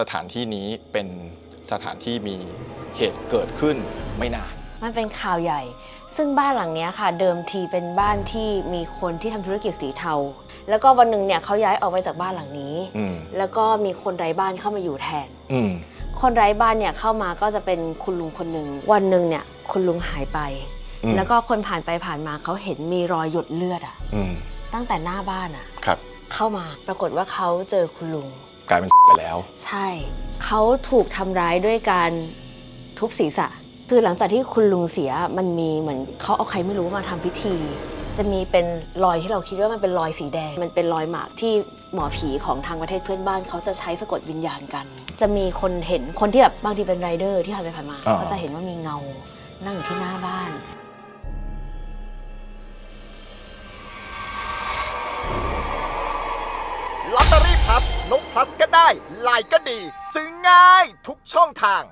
สถานที่นี้เป็นสถานที่มีเหตุเกิดขึ้นไม่นาน มันเป็นข่าวใหญ่ ซึ่งบ้านหลังเนี้ยค่ะ เดิมทีเป็นบ้านที่มีคนที่ทำธุรกิจสีเทา แล้วก็วันหนึ่งเนี่ยเขาย้ายออกไปจากบ้านหลังนี้ อืม แล้วก็มีคนไร้บ้านเข้ามาอยู่แทน อืม คนไร้บ้านเนี่ยเข้ามาก็จะเป็นคุณลุงคนหนึ่งวันหนึ่งเนี่ยคุณลุงหายไป อืม แล้วก็คนผ่านไปผ่านมาเขาเห็นมีรอยหยดเลือดอะอืม ตั้งแต่หน้าบ้านอะครับ เข้ามาปรากฏว่าเขาเจอคุณลุง กลายเป็นไปแล้ว ใช่ เขาถูกทำร้ายด้วยการทุบศีรษะ คือหลังจากที่คุณลุงเสียมันมีเหมือนเขาเอาใครไม่รู้มาทำพิธี จะมีเป็นรอยที่เราคิดว่ามันเป็นรอยสีแดง มันเป็นรอยหมากที่หมอผีของทางประเทศเพื่อนบ้านเขาจะใช้สะกดวิญญาณกัน จะมีคนเห็นคนที่แบบบางทีเป็นไรเดอร์ที่ผ่านไปผ่านมาอ่า เขาจะเห็นว่ามีเงา นั่งอยู่ที่หน้าบ้าน ลอตเตอรี่พับนกพลัสก็ได้ไลน์ก็ดี ซื้อง่ายทุกช่องทาง